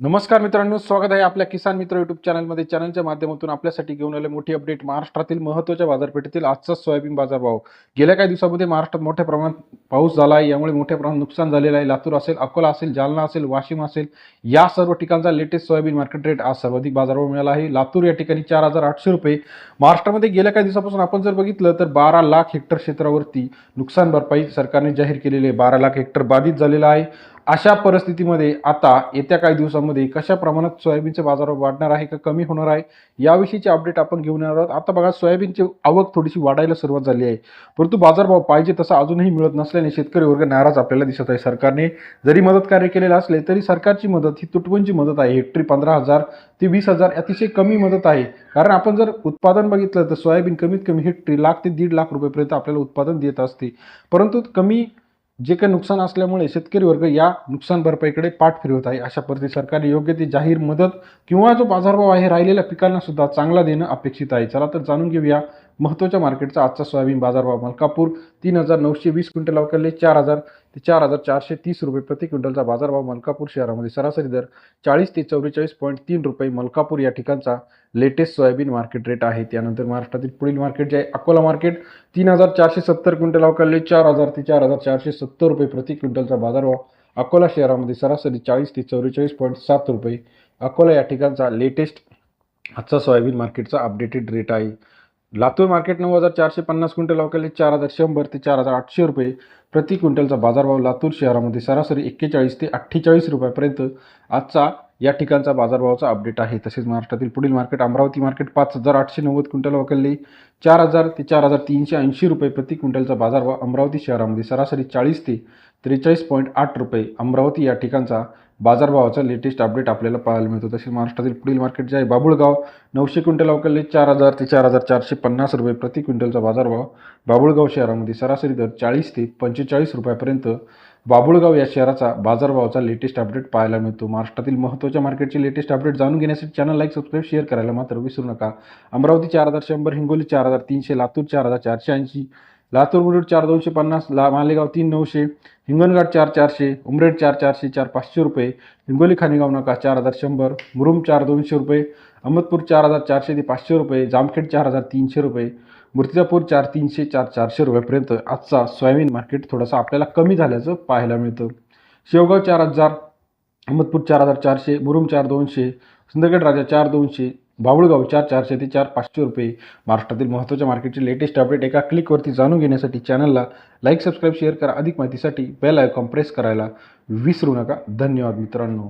नमस्कार मित्रांनो स्वागत आहे आपल्या किसान मित्र युट्यूब चॅनलमध्ये चॅनलच्या माध्यमातून आपल्यासाठी घेऊन आले मोठी अपडेट महाराष्ट्रातील महत्त्वाच्या बाजारपेठेतील आजचा सोयाबीन बाजारभाव. गेल्या काही दिवसामध्ये महाराष्ट्रात मोठ्या प्रमाणात पाऊस झाला आहे. यामुळे मोठ्या प्रमाणात नुकसान झालेलं आहे. लातूर असेल अकोला असेल जालना असेल वाशिम असेल या सर्व ठिकाणचा लेटेस्ट सोयाबीन मार्केट रेट आज सर्वाधिक बाजारभाव मिळाला आहे. लातूर या ठिकाणी चार हजार आठशे रुपये. महाराष्ट्रामध्ये गेल्या काही दिवसापासून आपण जर बघितलं तर बारा लाख हेक्टर क्षेत्रावरती नुकसान भरपाई सरकारने जाहीर केलेली आहे. बारा लाख हेक्टर बाधित झालेला आहे. अशा परिस्थितीमध्ये आता येत्या काही दिवसांमध्ये कशा प्रमाणात सोयाबीनचे बाजार वाढणार आहे का कमी होणार आहे याविषयीचे अपडेट आपण घेऊन येणार आहोत. आता बघा सोयाबीनची आवक थोडीशी वाढायला सुरुवात झाली आहे. परंतु बाजारभाव पाहिजे तसा अजूनही मिळत नसल्याने शेतकरी वर्ग नाराज आपल्याला दिसत आहे. सरकारने जरी मदत कार्य केलेलं असले तरी सरकारची मदत ही तुटवंची मदत आहे. हेक्टरी पंधरा हजार ते वीस हजार अतिशय कमी मदत आहे. कारण आपण जर उत्पादन बघितलं तर सोयाबीन कमीत कमी हेक्टरी लाख ते दीड लाख रुपयेपर्यंत आपल्याला उत्पादन देत असते. परंतु कमी जे काही नुकसान असल्यामुळे शेतकरी वर्ग या नुकसान भरपाईकडे पाठ फिरवत आहे. अशा परिस्थितीत सरकारने योग्य ती जाहीर मदत किंवा जो बाजारभाव आहे राहिलेल्या पिकांना सुद्धा चांगला देणं अपेक्षित आहे. चला तर जाणून घेऊया महत्त्वाच्या मार्केटचा आजचा सोयाबीन बाजारभाव मलकापूर तीन हजार नऊशे वीस क्विंटल अवकलले चार हजार ते चार हजार चारशे तीस रुपये प्रति क्विंटलचा बाजारभाव मलकापूर शहरामध्ये सरासरी दर चाळीस ते चौवेचाळीस पॉईंट तीन रुपये मलकापूर या ठिकाणचा लेटेस्ट सोयाबीन मार्केट रेट आहे. त्यानंतर महाराष्ट्रातील पुढील मार्केट जे आहे अकोला मार्केट तीन हजार चारशे सत्तर क्विंटल अवकाळले चार हजार ते चार हजार चारशे सत्तर रुपये प्रति क्विंटलचा बाजारभाव अकोला शहरामध्ये सरासरी चाळीस ते चौवेचाळीस पॉईंट सात रुपये अकोला या ठिकाणचा लेटेस्ट आजचा सोयाबीन मार्केटचा अपडेटेड रेट आहे. लातूर मार्केट नऊ हजार चारशे पन्नास क्विंटल अवकाळले चार हजार शंभर ते चार हजार आठशे रुपये प्रति क्विंटलचा बाजारभाव लातूर शहरामध्ये सरासरी एक्केचाळीस ते अठ्ठेचाळीस रुपयापर्यंत. आजचा या ठिकाणचा बाजारभावाचा अपडेट आहे. तसेच महाराष्ट्रातील पुढील मार्केट अमरावती मार्केट पाच हजार आठशे नव्वद क्विंटल वकलली चार हजार ते चार हजार तीनशे ऐंशी रुपये प्रति क्विंटलचा बाजारभाव अमरावती शहरामध्ये सरासरी चाळीस ते त्रेचाळीस पॉईंट आठ रुपये अमरावती या ठिकाणचा बाजारभावाचा लेटेस्ट अपडेट आपल्याला पाहायला मिळतो. तसेच महाराष्ट्रातील पुढील मार्केट जे आहे बाबुळगाव नऊशे क्विंटल अवकलले चार हजार ते चार हजार चारशे पन्नास रुपये प्रति क्विंटलचा बाजारभाव. बाबुळगाव शहरामध्ये सरासरी दर चाळीस ते पंचेचाळीस रुपयापर्यंत बाबुळगाव या शहराचा बाजारभावाचा लेटेस्ट अपडेट पाहायला मिळतो. महाराष्ट्रातील महत्त्वाच्या मार्केटचे लेटेस्ट अपडेट जाणून घेण्यासाठी चॅनल लाईक सबस्क्राईब शेअर करायला मात्र विसरू नका. अमरावती चार हजार शंभर हिंगोली चार हजार तीनशे लातूर चार हजार चारशे ऐंशी लातूर मुरुड चार दोनशे पन्नास ला मालेगाव तीन नऊशे हिंगणघाट चार चारशे उमरेड चार चारशे चार पाचशे रुपये हिंगोली खानेगाव नाका चार हजार शंभर मुरुम चार दोनशे रुपये अहमदपूर चार हजार चारशे ते पाचशे रुपये जामखेड चार हजार तीनशे रुपये मूर्तिजापूर चार तीनशे चार चारशे रुपयापर्यंत आजचा सोयाबीन मार्केट थोडासा आपल्याला कमी झाल्याचं पाहायला मिळतं. शेवगाव चार हजार अहमदपूर चार हजार चारशे मुरुम चार दोनशे सुंदरगड राजा चार दोनशे बाबुळगाव चार चारशे ते चार पाचशे रुपये महाराष्ट्रातील महत्त्वाच्या मार्केटचे लेटेस्ट अपडेट एका क्लिकवरती जाणून घेण्यासाठी चॅनलला लाईक सबस्क्राईब शेअर करा. अधिक माहितीसाठी बेल आयकॉन प्रेस करायला विसरू नका. धन्यवाद मित्रांनो.